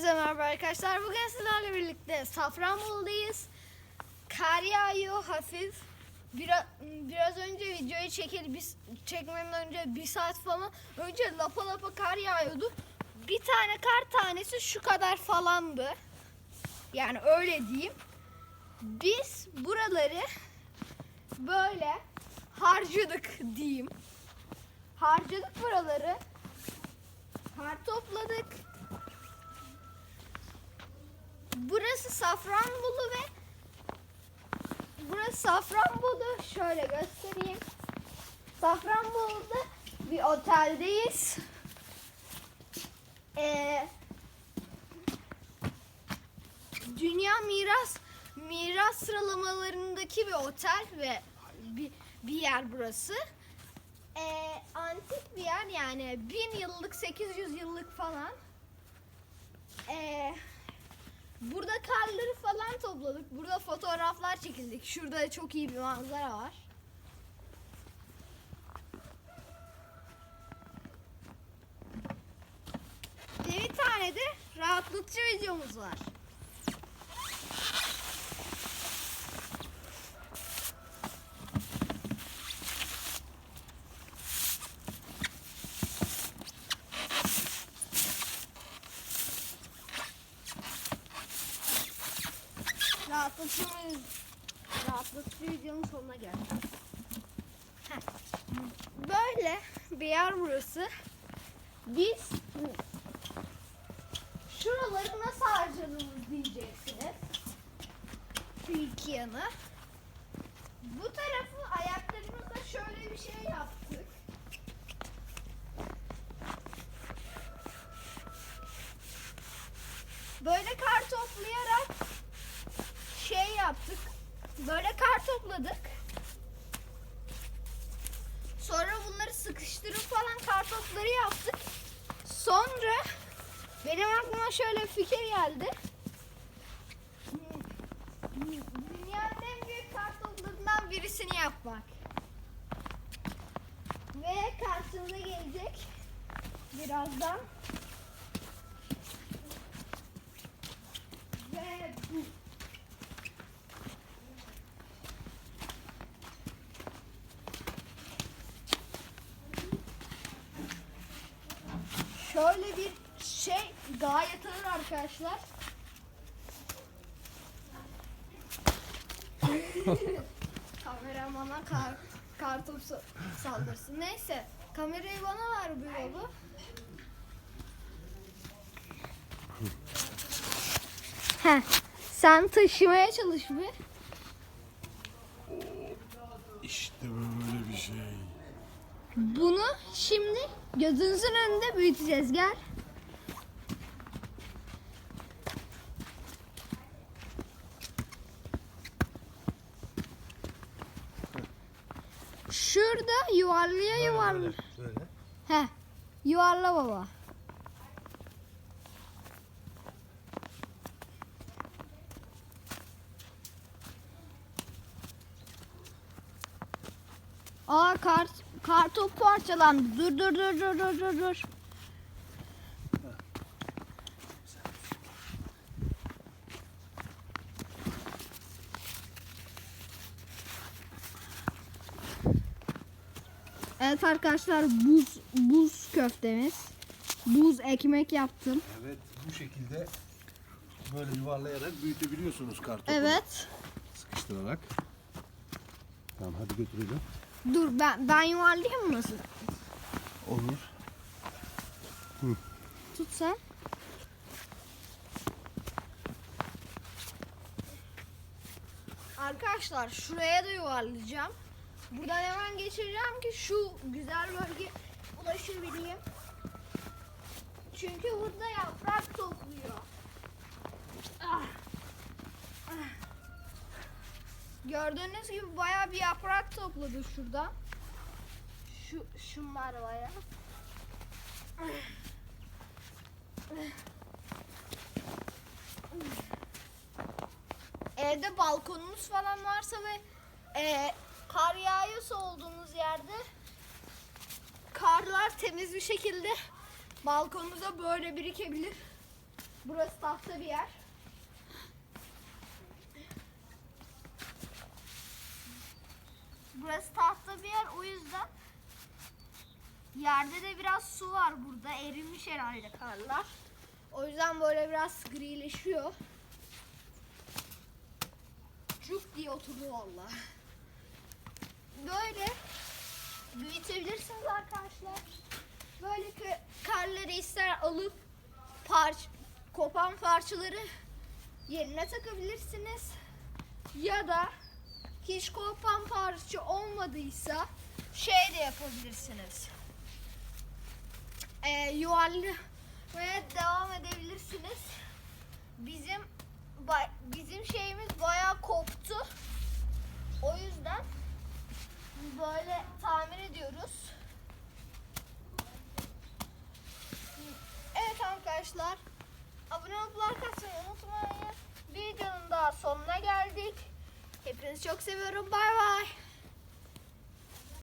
Hepinize merhaba arkadaşlar. Bugün sizlerle birlikte Safranbolu'dayız. Kar yağıyor hafif. Biraz, biraz önce videoyu çekeli biz çekmeden önce bir saat falan önce lapa lapa kar yağıyordu. Bir tane kar tanesi şu kadar falandı. Yani öyle diyeyim. Biz buraları böyle harcadık diyeyim. Harcadık buraları. Kar topladık. Burası Safranbolu ve burası Safranbolu. Şöyle göstereyim. Safranbolu'da bir oteldeyiz. Ee, Dünya Miras Miras sıralamalarındaki bir otel ve bir, bir yer burası. Ee, antik bir yer yani 1000 yıllık 800 yıllık falan. Ee, burada karları falan topladık. Burada fotoğraflar çekildik. Şurada çok iyi bir manzara var. Bir tane de rahatlatıcı videomuz var. Rahatlatıcı, rahatlatıcı videonun sonuna geldik. Böyle bir yer burası. Biz şuraları nasıl harcadınız diyeceksiniz. Yanı. Bu tarafı ayaklarımızda şöyle bir şey yaptık. Böyle kar toplayarak şey yaptık. Böyle kar topladık. Sonra bunları sıkıştırıp falan kar topları yaptık. Sonra benim aklıma şöyle bir fikir geldi. Dünyanın en büyük kar toplarından birisini yapmak. Ve karşınıza gelecek birazdan. Ve bu. Şöyle bir şey gayet ağır arkadaşlar. Kameramana kar, kartopu sa- saldırsın. Neyse kamerayı bana ver bu yolu. Heh, sen taşımaya çalış bir. İşte böyle bir şey. Bunu şimdi gözünüzün önünde büyüteceğiz. Gel. Şurada yuvarlaya yuvarla. Böyle. He. Yuvarla baba. Aa kar kar top parçalandı. Dur dur dur dur dur dur dur. Evet arkadaşlar buz buz köftemiz. Buz ekmek yaptım. Evet bu şekilde böyle yuvarlayarak büyütebiliyorsunuz kartopu. Evet. Sıkıştırarak. Tamam hadi götürelim. Dur ben ben yuvarlayayım mı nasıl? Olur. Tut sen. Arkadaşlar şuraya da yuvarlayacağım. Buradan hemen geçireceğim ki şu güzel bölge ulaşabileyim. Çünkü burada yaprak topluyor. Ah. Ah. Gördüğünüz gibi bayağı bir yaprak topladı şurada. Şu şunlar bayağı. Evde balkonunuz falan varsa ve e, kar yağıyorsa olduğunuz yerde karlar temiz bir şekilde balkonunuza böyle birikebilir. Burası tahta bir yer. Burası tahta bir yer o yüzden yerde de biraz su var burada. Erimiş herhalde karlar. O yüzden böyle biraz grileşiyor. Cuk diye oturdu valla. Böyle büyütebilirsiniz arkadaşlar. Böyle kö- karları ister alıp parç kopan parçaları yerine takabilirsiniz. Ya da hiç kopan parça olmadıysa şey de yapabilirsiniz. Ee, yuvarlamaya devam edebilirsiniz. Bizim bizim şeyimiz bayağı koptu. O yüzden böyle tamir ediyoruz. Evet arkadaşlar. Abone olup like unutmayın. Videonun daha sonuna geldik. Hepinizi çok seviyorum. Bay bay.